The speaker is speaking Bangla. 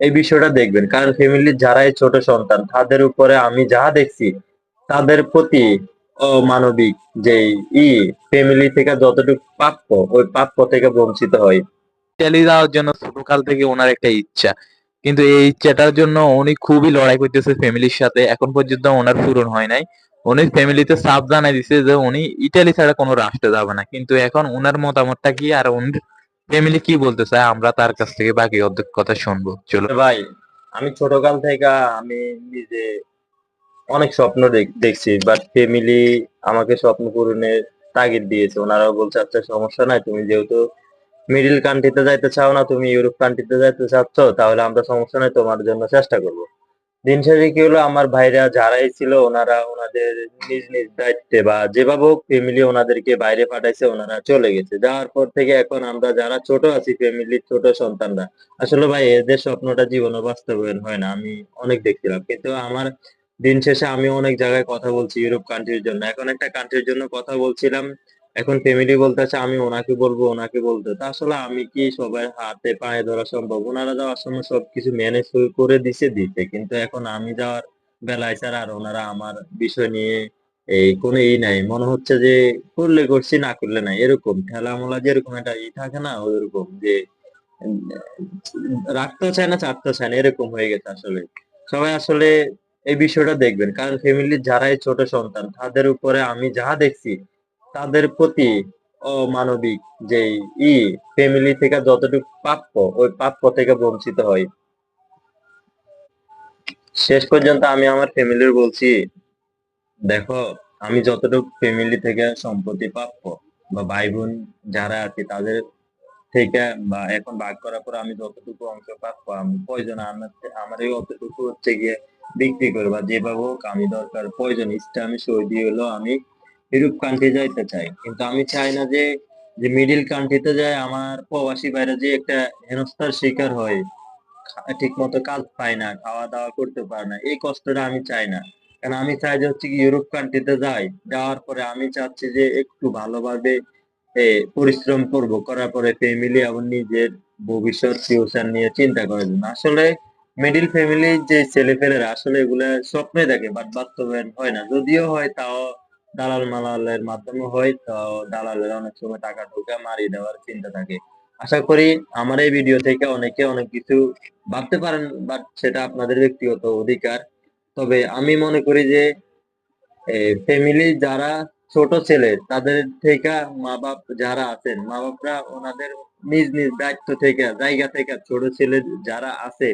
এই বিষয়টা দেখবেন। কারণ ফ্যামিলির যারাই ছোট সন্তান, তাদের উপরে আমি যা দেখছি, তাদের প্রতি অমানবিক যে ই ফ্যামিলি থেকে যতটুকু প্রাপ্য, ওই প্রাপ্য থেকে বঞ্চিত হয়। ইতালি যাওয়ার জন্য ছোটকাল থেকে ওনার একটা ইচ্ছা। কিন্তু এই ইচ্ছাটার জন্য উনি খুবই লড়াই করতেছে ফ্যামিলির সাথে। এখন পর্যন্ত ওনার পূরণ হয় নাই। উনি ফ্যামিলিতে সাফ জানাই দিছে যে উনি ইতালি ছাড়া কোনো রাষ্ট্রে যাবে না। কিন্তু এখন ওনার মতামতটা কি আর উনি ফ্যামিলি কি বলতে চায় আমরা তার কাছ থেকে বাকি অর্ধেক কথা শুনব। চলো। ভাই, আমি ছোটকাল থেকে আমি নিজে অনেক স্বপ্ন দেখ- দেখছি বাট ফ্যামিলি আমাকে স্বপ্ন পূরণের তাগিদ দিয়েছে। ওনারাও বলছে আচ্ছা সমস্যা নাই, তুমি যেহেতু মিডিল কান্ট্রিতে যাইতে চাও না, তুমি ইউরোপ কান্ট্রিতে যাইতে চাচ্ছ, তাহলে আমরা সমস্যা নাই, তোমার জন্য চেষ্টা করব। দিন শেষে কি হলো? আমার ভাইরা যারাই ছিল, ওনারা ওনাদের নিজ নিজ দায়িত্বে বা যেভাবে হোক ফ্যামিলি ওনাদেরকে বাইরে পাঠাইছে, ওনারা চলে গেছে। যাওয়ার পর থেকে এখন আমরা যারা ছোট আছি ফ্যামিলির ছোট সন্তানরা, আসলে ভাই এদের স্বপ্নটা জীবনে বাস্তবায়ন হয় না, আমি অনেক দেখছিলাম। কিন্তু আমার দিন শেষে আমি অনেক জায়গায় কথা বলছি ইউরোপ কান্ট্রির জন্য। এখন একটা কান্ট্রির জন্য কথা বলছিলাম এখন ফ্যামিলি বলতেছে আমি ওনাকে বলব, ওনাকে বলতে। তা আসলে আমি কি সবাই হাতে পায়ে ধরা সম্ভব? ওনারা যাওয়ার সময় সবকিছু ম্যানেজ করে দিছে দিতে কিন্তু এখন আমি যাওয়ার বেলায় ছাড়া আর ওনারা আমার বিষয় নিয়ে এই কোনো ই নাই। মনে হচ্ছে যে করলে করছি, না করলে নাই। এরকম ঠেলামোলা যেরকম একটা ই থাকে না, ওইরকম যে রাখতেও চায় না, ছাড়তেও চায় না, এরকম হয়ে গেছে আসলে। সবাই আসলে এই বিষয়টা দেখবেন। কারণ ফ্যামিলির যারাই ছোট সন্তান, তাদের উপরে আমি যা দেখছি তাদের প্রতি অমানবিক যে ই ফ্যামিলি থেকে যতটুকু প্রাপ্য, ওই প্রাপ্য থেকে বঞ্চিত হয়। শেষ পর্যন্ত আমি আমার ফ্যামিলির বলছি, দেখো, আমি যতটুকু ফ্যামিলি থেকে সম্পত্তি প্রাপ্য, বা ভাই বোন যারা আছে, তাদের থেকে বা এখন ভাগ করার পর আমি যতটুকু অংশ প্রাপ্য, আমি প্রয়োজন আমার আমার এই অতটুকু হচ্ছে গিয়ে বিক্রি করে বা যেভাবে হোক, আমি দরকার প্রয়োজন, ইচ্ছা আমি সৌদি হলো আমি ইউরোপ কান্ট্রি যাইতে চাই। কিন্তু আমি চাই না যে যে মিডিল কান্ট্রিতে যায়, আমার প্রবাসী বাইরে যে একটা হেনস্থার শিকার হয় ঠিক মতো কাজ পায় না খাওয়া দাওয়া করতে পারে না, এই কষ্টটা আমি চাই না। কারণ আমি চাই যে হচ্ছে কি ইউরোপ কান্ট্রিতে যাই, যাওয়ার পরে আমি চাচ্ছি যে একটু ভালোভাবে পরিশ্রম করব, করার পরে ফ্যামিলি এবং নিজের ভবিষ্যৎ ফিউচার নিয়ে চিন্তা করার জন্য। আসলে মিডিল ফ্যামিলি যে ছেলেপেলেরা, আসলে এগুলা স্বপ্নে দেখে বাট বাস্তবায়ন হয় না। যদিও হয়, তাও দালাল মালালের মাধ্যমে হয়, তো দালালের অনেক সময় টাকা ঢোকা মারিয়ে দেওয়ার চিন্তা থাকে। আশা করি আমার এই ভিডিও থেকে অনেকে অনেক কিছু ভাবতে পারেন বাট সেটা আপনাদের ব্যক্তিগত অধিকার। তবে আমি মনে করি যে ফ্যামিলি যারা ছোট ছেলে, তাদের থেকে মা বাপ যারা আছেন মা বাপরা ওনাদের নিজ নিজ দায়িত্ব থেকে, জায়গা থেকে ছোট ছেলে যারা আছে